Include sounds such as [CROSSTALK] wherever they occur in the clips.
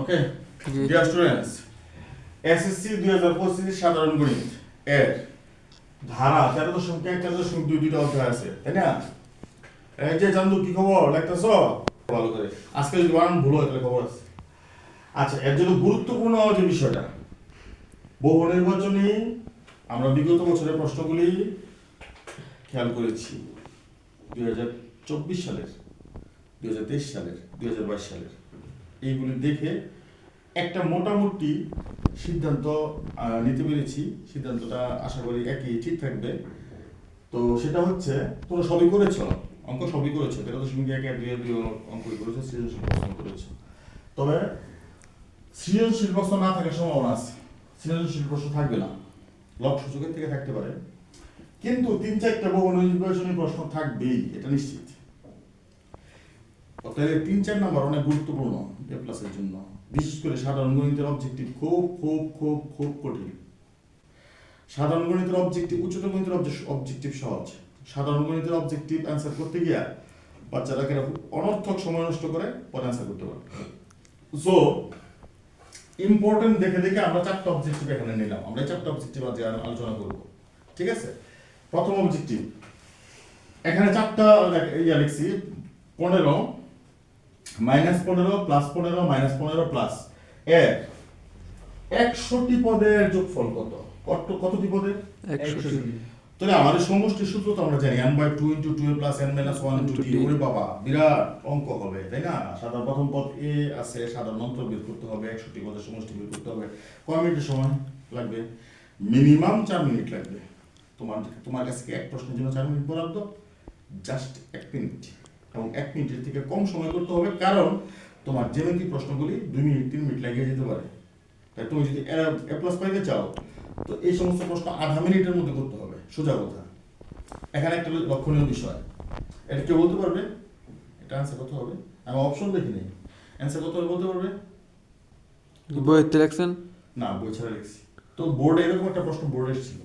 Okay dear students SSC দুই হাজার পঁচিশ সাধারণ গণিত এর ধারা তেরো দশমিক এক তেরো দশমিক দুই দুইটা অধ্যায় আছে তাই না? এই যে চান্দু কি খবর? লাগতেছ ভালো করে। আজকে যদি বানান ভুল হয় তাহলে খবর আছে। আচ্ছা এর জন্য গুরুত্বপূর্ণ যে বিষয়টা বহু নির্বাচনী আমরা বিগত বছরের প্রশ্নগুলি খেয়াল করেছি। দুই হাজার চব্বিশ সালের দুই হাজার তেইশ সালের দুই হাজার বাইশ সালের। এইগুলি দেখে একটা মোটামুটি সিদ্ধান্ত নিতে পেরেছি। সিদ্ধান্তটা আশা করি একই ঠিক থাকবে। তো সেটা হচ্ছে, তোমরা সবই করেছ? অঙ্ক সবই করেছ? তেরো দশমিক এক এক দুই দুই অঙ্কই করেছ, সৃজনশীল প্রশ্ন করেছ। তবে সৃজনশীল প্রশ্ন না থাকার সম্ভাবনা আছে। সৃজনশীল প্রশ্ন থাকবে না। লক সূচকের থেকে থাকতে পারে। কিন্তু তিন চারটা বহু নির্বাচনী প্রশ্ন থাকবেই, এটা নিশ্চিত। তাহলে তিন, চার নাম্বার অনেক গুরুত্বপূর্ণ এ প্লাসের জন্য। বিশেষ করে সাধারণ গণিতের অবজেক্টিভ খুব খুব খুব খুব কঠিন। সাধারণ গণিতের অবজেক্টিভ উচ্চতর গণিতের অবজেক্টিভ সহজ। সাধারণ গণিতের অবজেক্টিভ অ্যান্সার করতে গিয়া বাচ্চারা কেন অনর্থক সময় নষ্ট করে, পরে অ্যান্সার করতে পারে সো ইম্পর্টেন্ট দেখে দেখে আমরা চারটা অবজেক্টিভ এখানে নিলাম। আমরা চারটা অবজেক্টিভ আজকে আলোচনা করব। ঠিক আছে? প্রথম অবজেক্টিভ এখানে চারটা ইয়া লিখছি, পনেরো। মাইনাস পনেরো প্লাস পনেরো মাইনাস পনেরো প্লাস এর একশোটি পদের যোগফল কত? কত কতটি পদের? একষট্টি। তাহলে আমাদের সমষ্টি সূত্র তো আমরা জানি n by two into two plus n minus one into t ওরে বাবা বিরাট অঙ্ক হবে তাই না? সাধারণ প্রথম পদ এ আছে সাধারণ অন্তর বের করতে হবে একষট্টি পদের সমষ্টি বের করতে হবে। কয় মিনিটের সময় লাগবে? মিনিমাম চার মিনিট লাগবে। তোমার তোমার কাছে এক প্রশ্নের জন্য চার মিনিট বরাদ্দ? জাস্ট এক মিনিট। এবং এক মিনিটের থেকে কম সময় করতে হবে কারণ তোমার জেমেন্টি প্রশ্নগুলি দুই মিনিট তিন মিনিট লাগিয়ে যেতে পারে। তাই তুমি যদি এ প্লাস পাইতে চাও তো এই সমস্ত প্রশ্ন আধা মিনিটের মধ্যে করতে হবে সোজা কথা। এখানে একটা লক্ষণীয় বিষয়। এটা কেউ বলতে পারবে? এটা অ্যান্সার কত হবে? আমি অপশন দেখি নেই। অ্যান্সার কত হবে বলতে পারবে? বইতে রাখছেন না বই ছাড়া লিখছি। তো বোর্ডে এরকম একটা প্রশ্ন বোর্ডে ছিল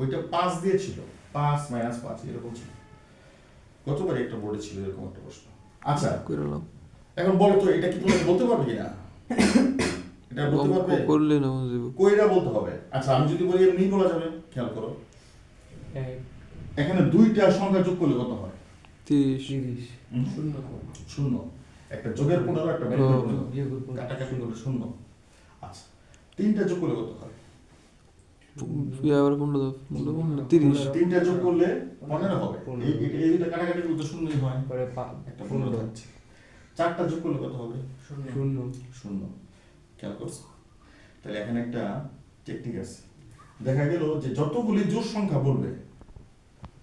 ওইটা পাঁচ দিয়েছিল পাঁচ মাইনাস পাঁচ এরকম ছিল। গতবার একটা বোর্ডে ছিল এরকম একটা প্রশ্ন। আচ্ছা এখন বলো তো এটা কি তুমি বলতে পারবে কিনা? এটা বলতে পারবে? করলে না বুঝব কইরা বলতে হবে। আচ্ছা আমি যদি বলি এমনি বলা যাবে খেয়াল করো। এক এখানে দুইটা সংখ্যা যোগ করলে কত হয়? তিরিশ? শূন্য। শূন্য। একটা যোগের পনেরো একটা পনেরো। কাটাকাটি করলে শূন্য। আচ্ছা তিনটা যোগ করলে কত হয়? আবার পনেরো পনেরো পনেরো তিরিশ। তিনটা যোগ করলে পনেরো হবে। এই এই- এই দুইটা কাটাকাটি করতে শূন্যই হয়। পরে একটা পনেরো থাকছে চারটা যোগ করলে কত হবে? শূন্য। শূন্য। খেয়াল করছ? তাহলে এখানে একটা টেকনিক আছে। দেখা গেল যে যতগুলি জোর সংখ্যা বলবে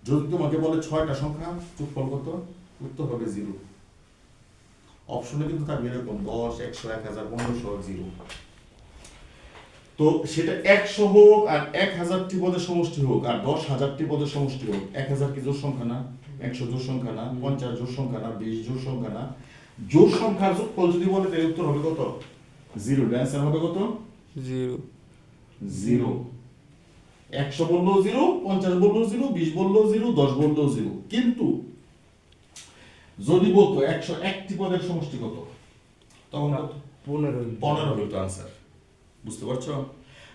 যদি তোমাকে বলে ছয়টা সংখ্যা যোগফল কত? উত্তর হবে জিরো অপশনে কিন্তু থাকবে এরকম দশ একশো এক হাজার পনেরোশো জিরো তো সেটা একশো হোক আর এক হাজারটি পদের সমষ্টি হোক আর দশ হাজারটি পদের সমষ্টি হোক এক হাজার কি জোর সংখ্যা না? একশো জোর সংখ্যা না? পঞ্চাশ জোর সংখ্যা না? বিশ জোর সংখ্যা না? জোর সংখ্যার যোগফল যদি বলে তাহলে উত্তর হবে কত? জিরো। অ্যান্সার হবে কত? জিরো। জিরো। একশো বললেও জিরো পঞ্চাশ বললেও জিরো বিশ বললেও জিরো দশ বললেও জিরো। কিন্তু যদি বলতো একশো একটি পদের সমষ্টি কত? তখন পনেরো। পনেরো হইতো আনসার বুঝতে পারছ?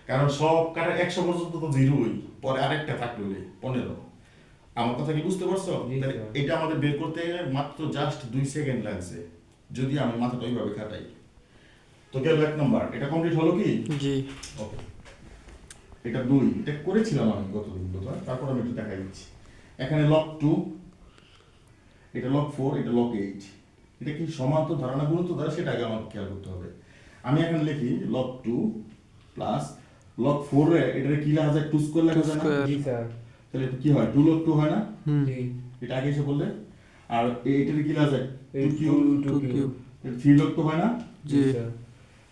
কারণ সব কাটা একশো পর্যন্ত তো জিরোই পরে আরেকটা থাকলে পনেরো। আমার কথা কি বুঝতে পারছ। এটা আমাদের বের করতে মাত্র জাস্ট দুই সেকেন্ড লাগছে যদি আমি মাথাটা ওইভাবে খাটাই। তো গেল এক নম্বর এটা কমপ্লিট হলো কি? জি। ওকে এটা দুই এটা করেছিলাম আমি গত দিন বোধহয় তারপর আমি একটু দেখাই দিচ্ছি। এখানে লক টু এটা লক ফোর এটা লক এইট এটা কি সমান্তর ধারণা গুরুত্ব দ্বারা সেটা আগে আমাকে খেয়াল করতে হবে। আমি এখন লিখি log two plus log four এটা কি লেখা যায়? টু স্কোয়ার লেখা যায় না? জি স্যার। তাহলে কি হয়? টু লক টু হয় না? এটা আগে এসে বললে। আর এইটার কি লেখা যায়? Two cube two cube cube three log two হয় না? জি।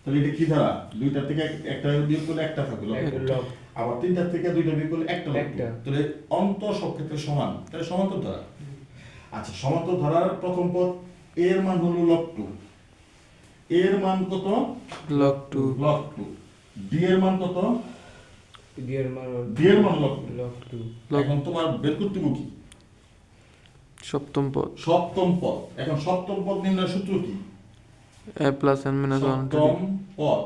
তাহলে এটা কি ধারা? দুইটার থেকে একটা বিয়োগ করলে একটা থাকবে লক আবার তিনটার থেকে দুইটা বিয়োগ করলে একটা একটা। তাহলে অন্তর সব ক্ষেত্রে সমান। তাহলে সমান্তর ধারা। আচ্ছা সমান্তর ধারার প্রথম পদ এর মান হলো লক টু এর মান কত? Log two log two d এর মান কত? ডিয়ার মান ডি এর মান log two log two log এখন তোমার বের করতে হবে কি? সপ্তম পদ। সপ্তম পদ। এখন সপ্তম পদ নির্ণয় সূত্র কি? A plus n minus one সপ্তম পদ।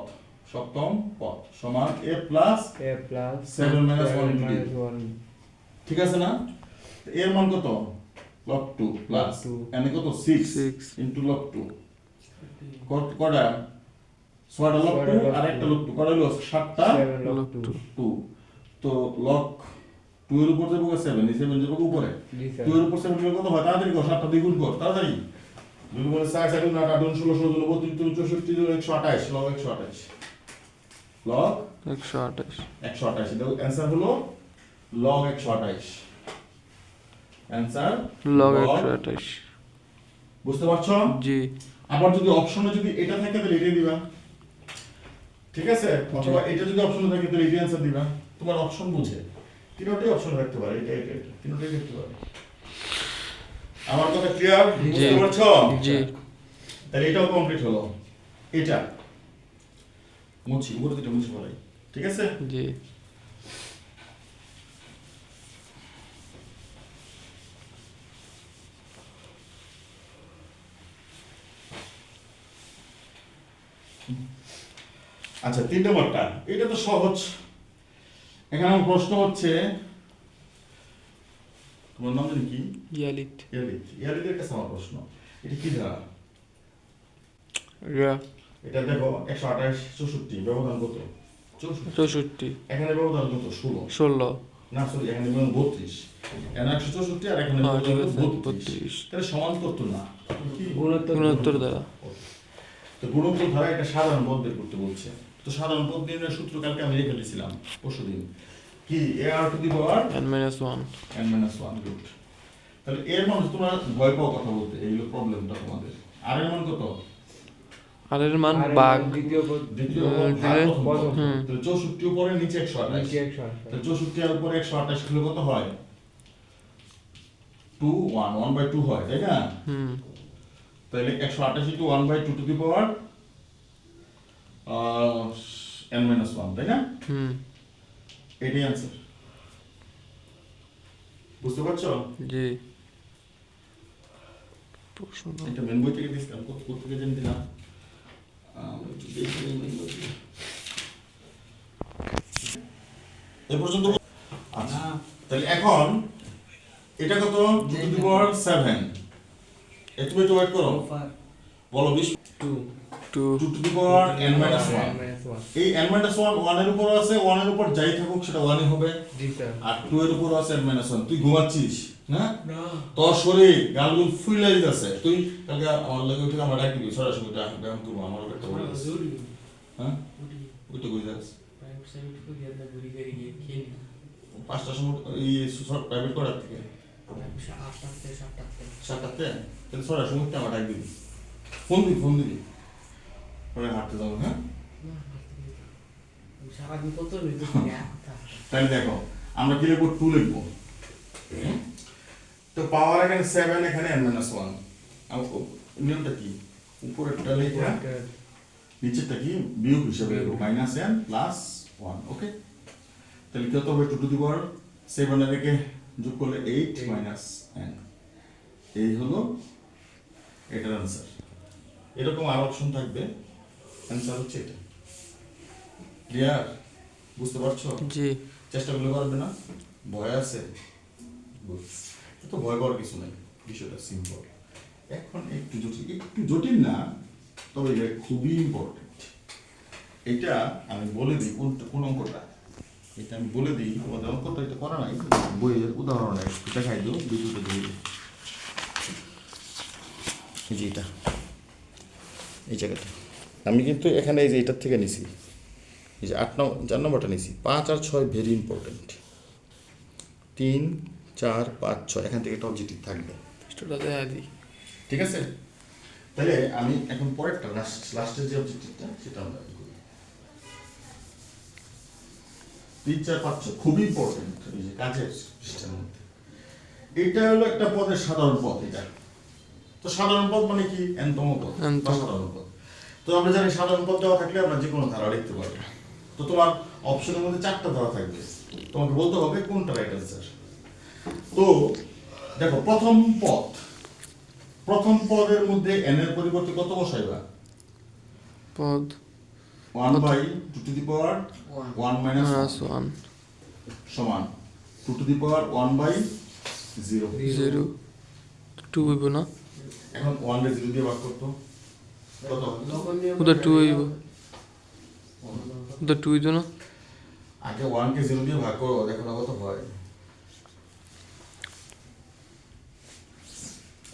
সপ্তম পদ সমান a plus a plus Seven minus one into D. Minus one ঠিক আছে না? এর মান কত? Log two plus. এনে কত? Six Six. Into log two কটা ছয়টা ছয়টা টু আর একটা লগ টু। কটা হলো? সাতটা? log two. তো লগ টু এর উপর যাব সেভেন এই সেভেন যাব উপরে। টু এর উপর সেভেন কত হয়? তাড়াতাড়ি কর সাতটা দ্বিগুণ কর তাড়াতাড়ি। দুই বলে চার চার দুই আট আট ষোলো ষোলো দুই বত্রিশ দুই চৌষট্টি একশো আঠাশ। লগ একশো আঠাশ। লগ একশো আঠাশ। একশো আঠাশ। এটা অ্যান্সার হলো লগ একশো আঠাশ। অ্যান্সার লগ একশো আঠাশ। বুঝতে পারছ? জি। আবার যদি অপশনে যদি এটা থাকে তাহলে এটাই দিবা। ঠিক আছে? অথবা এটা যদি অপশনে থাকে তাহলে এটাই অ্যান্সার দিবা। তোমার অপশন বুঝে। তিনটাই অপশন রাখতে পারে। এটা এটা এটা। তিনটাই রাখতে পারে। আমার কথা ক্লিয়ার বুঝতে পারছ? জি। তাহলে এটাও কমপ্লিট হলো। এটা। মুছি উপরে দুটো মুছে পড়াই। ঠিক আছে? জি। আচ্ছা তিন নম্বরটা এটা তো সহজ। এখানে আমার প্রশ্ন হচ্ছে তোমার নাম জানি কি? ইয়ালিত ইয়ালিদ। ইয়ালিদের কাছে আমার প্রশ্ন এটা কি ধারা এটা দেখো একশো আঠাশ চৌষট্টি ব্যবধান কত? চৌষট্টি। এখানে ব্যবধান কত? ষোলো। ষোলো। না সরি এখানে ব্যবধান বত্রিশ। এখানে একশো চৌষট্টি আর এখানে হ্যাঁ, বত্রিশ। তাহলে সমান্তর তো না। কি গুণোত্তর গুণোত্তর দ্বারা। তো গুণোত্তর ধারা একটা সাধারণ বের করতে বলছে। তো সাধারণ পদ নির্ণয়ের সূত্র কালকে আমি রেখে দিয়েছিলাম পরশু দিন। কি a r to the power n minus one n minus one good তাহলে এর মান তোমরা ভয় পাও কথা বলতে এইগুলো প্রবলেমটা তোমাদের। আর এর মান কত? আর এর মান বাঘ। দ্বিতীয় পদ দ্বিতীয় পদ, ভাগ প্রথম তাহলে চৌষট্টি উপরে নিচে একশো আঠাশ। নিচে একশো আঠাশ। তাহলে চৌষট্টি আর উপরে একশো আঠাশ হলে কত হয়? Two one one by two হয় তাই না? হুম। তাহলে একশো আঠাশ into one by two to the power n minus one তাই না? হুম। এটাই অ্যান্সার বুঝতে পারছ? জি। প্রশ্ন। এটা মেন বই থেকে দিয়েছিলাম কত কত থেকে জানি দিলাম। এ পর্যন্ত আচ্ছা তাহলে এখন এটা কত? টু টু পাওয়ার সেভেন একটু একটু ওয়েট করো বলো বিশ two two two to the power n minus one minus one এই এন মাইনাস ওয়ান ওয়ানের উপর আছে ওয়ানের উপর যাই থাকুক সেটা ওয়ানই হবে। জি স্যার আর টু এর উপর আছে এন মাইনাস তুই ঘুমাচ্ছিস না? না। তোর শরীর গালগুল ফুলে যাচ্ছে। তুই কালকে আমার লাগে উঠে আমার ডাকি সরাসরি উঠে ব্যায়াম করব আমার একটা বলে হ্যাঁ? ওই তো কই যাস। পাঁচটার সময় এই প্রাইভেট করার থেকে? সাতটাতে তাহলে সরাসরি উঠতে আমার ডাক ফোন দিবি ফোন দিবি। পরে হাঁটতে যাব হ্যাঁ? [LAUGHS] তাহলে দেখো আমরা কি লিখব? টু লিখব। তো পাওয়ার এখানে সেভেন এখানে এন মাইনাস ওয়ান নিয়মটা কি? উপরেরটা লিখা নিচেরটা কি? বিয়োগ হিসেবে minus n plus one okay তাহলে কত হবে? Two to the power seven একে যোগ করলে এইট মাইনাস এন এই হলো এটার অ্যান্সার এরকম আর অপশন থাকবে। অ্যান্সার হচ্ছে এটা। ক্লিয়ার বুঝতে পারছ? জি। চেষ্টা করলে পারবে না? ভয় আছে? তো ভয় পাওয়ার কিছু নাই। বিষয়টা সিম্পল এখন একটু জটিল। একটু জটিল না তবে এটা খুবই ইম্পর্টেন্ট এটা আমি বলে দিই কোন কোন অঙ্কটা। এটা আমি বলে দিই তোমাদের অঙ্কটা এটা করা নাই। বইয়ের উদাহরণ একটু দেখাই দিও দিয়ে দিই। এই যে এটা। এই জায়গাটা। আমি কিন্তু এখানে এই যে এটার থেকে নিছি। এই যে আট নম্বর চার নম্বরটা নিছি। পাঁচ আর ছয় ভেরি ইম্পর্টেন্ট তিন চার পাঁচ ছয়। এখান থেকে একটা অবজেক্টিভ থাকবে। ঠিক আছে? তাহলে আমি এখন পরেরটা লাস্ট লাস্টের যে অবজেক্টিভটা সেটা আমরা করি। তিন চার পাঁচ ছয় খুবই ইম্পর্টেন্ট এই যে কাজের পৃষ্ঠার মধ্যে। এটা হলো একটা পদের সাধারণ পদ এটা। তো সাধারণ পদ মানে কি? এনতম পদ Nতম। সাধারণ পদ। তো আমরা জানি সাধারণ পদ দেওয়া থাকলে আমরা যে কোনো ধারা লিখতে পারি তো তোমার অপশনের মধ্যে চারটা ধারা থাকবে। তোমাকে বলতে হবে কোনটা রাইট অ্যান্সার তো দেখো প্রথম পদ। প্রথম পদের মধ্যে এন এর পরিবর্তে কত বসাইবা? পদ। One by two to the power one minus minus one সমান two to the power one by zero zero two হইব না। এখন ওয়ান বাই জিরো দিয়ে ভাগ করতো। ওটা টু হইব ওটা টু হইত না আগে ওয়ানকে জিরো দিয়ে ভাগ করো দেখো না কত হয়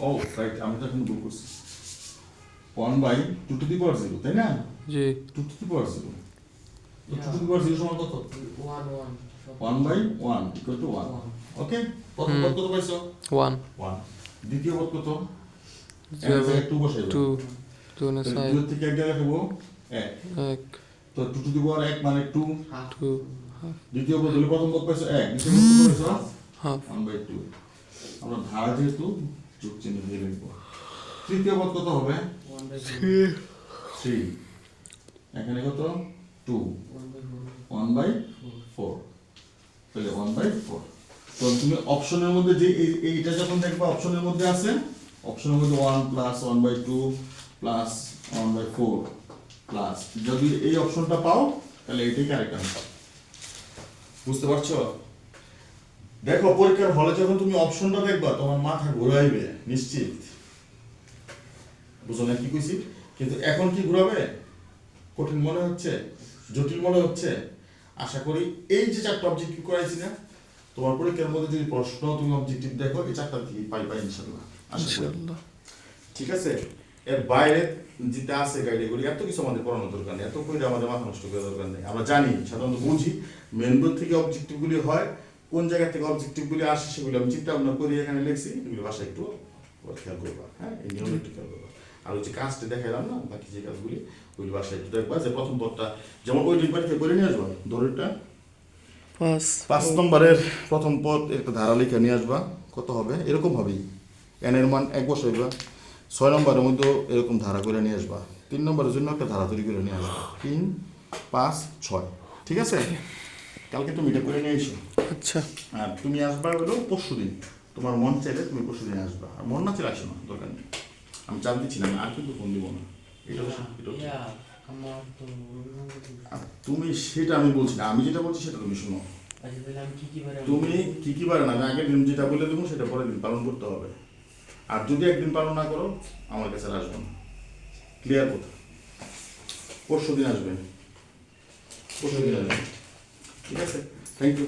ও রাইট আমি তো এখন ভুল করছি one by two to the power zero তাই না জি two to the power zero two to the power zero সমান কত one one one by one equal to one okay পদ কত পাইছো ওয়ান ওয়ান দ্বিতীয় পদ কত টু বসাইবে টু টু না তাহলে দুই থেকে এক জায়গায় খাব? এক। এক। তো টু টু দি পাওয়ার এক মানে টু টু দ্বিতীয় পদ হলে প্রথম পদ পাইছো এক দ্বিতীয় পদ কত পাইছো হাফ ওয়ান বাই টু আমরা ধারা যেহেতু যোগ চিহ্ন দিয়ে লিখব। তৃতীয় পদ কত হবে? থ্রি এখানে কত? টু ওয়ান বাই ফোর তাহলে ওয়ান বাই ফোর তো তুমি অপশনের মধ্যে যে এই- এইটা যখন দেখবা অপশনের মধ্যে আছে অপশনের মধ্যে one plus one by two plus one by four plus যদি এই অপশনটা পাও তাহলে এটাই কারেক্ট আনসার বুঝতে পারছ? দেখো পরীক্ষার হলে যখন তুমি অপশনটা দেখবা তোমার মাথা ঘুরাইবে নিশ্চিত। বুঝো না কি কইছি? কিন্তু এখন কি ঘুরাবে? কঠিন মনে হচ্ছে জটিল মনে হচ্ছে। আশা করি এই যে চারটা অবজেক্টিভ করাইছি না তোমার পরীক্ষার মধ্যে যদি প্রশ্ন তুমি অবজেক্টিভ দেখো এই চারটা থেকে পাইবা ইনশাল্লাহ আশা করি। ইনশাআল্লাহ। ঠিক আছে? এর বাইরে যেটা আছে এগুলি এত কিছু আমাদের পড়ানোর দরকার নেই এত করে আমাদের মাথা নষ্ট করার দরকার নেই। আমরা জানি সাধারণত বুঝি মেন বোর্ড থেকে অবজেক্টিভগুলি হয় কোন জায়গা থেকে অবজেক্টিভগুলি আসে সেগুলো আমি চিন্তা ভাবনা করি এখানে লিখছি এগুলো বাসায় একটু খেয়াল করবা হ্যাঁ? এই নিয়ম একটু খেয়াল করবা। আর ওই যে কাজটা দেখাইলাম না বাকি যে কাজগুলি ওই বাসায় একটু দেখবা যে প্রথম পদটা যেমন ওই দিন বাড়িতে করে নিয়ে আসবা দৌড়টা? পাঁচ। পাঁচ নম্বরের প্রথম পদ একটা ধারা লিখে নিয়ে আসবা কত হবে? এরকম হবেই। এন এর মান এক বসাইবা ছয় নম্বরের মধ্যে এরকম ধারা করে নিয়ে আসবা। তিন নম্বরের জন্য একটা ধারা তৈরি করে নিয়ে আসবা। তিন পাঁচ ছয়। ঠিক আছে? কালকে তুমি এটা করে নিয়ে এসো। আচ্ছা। আর তুমি আসবা হলো পরশু দিন। তোমার মন চাইলে তুমি পরশু দিন আসবা। আর মন না চাইলে আসো না দরকার নেই। আমি চাপ দিচ্ছি না আর কিন্তু ফোন দিব না। এটা এটা ইয়া তুমি সেটা আমি বলছি না আমি যেটা বলছি সেটা তুমি শোনো। আচ্ছা তাহলে আমি কি কি বারে তুমি কি কি পারে না আমি আগের যেটা বলে দেবো সেটা পরের দিন পালন করতে হবে। আর যদি একদিন পালন না করো আমার কাছে আর আসবে না। ক্লিয়ার কথা? পরশু দিন আসবে। পরশু দিন আসবে। ঠিক আছে? Thank you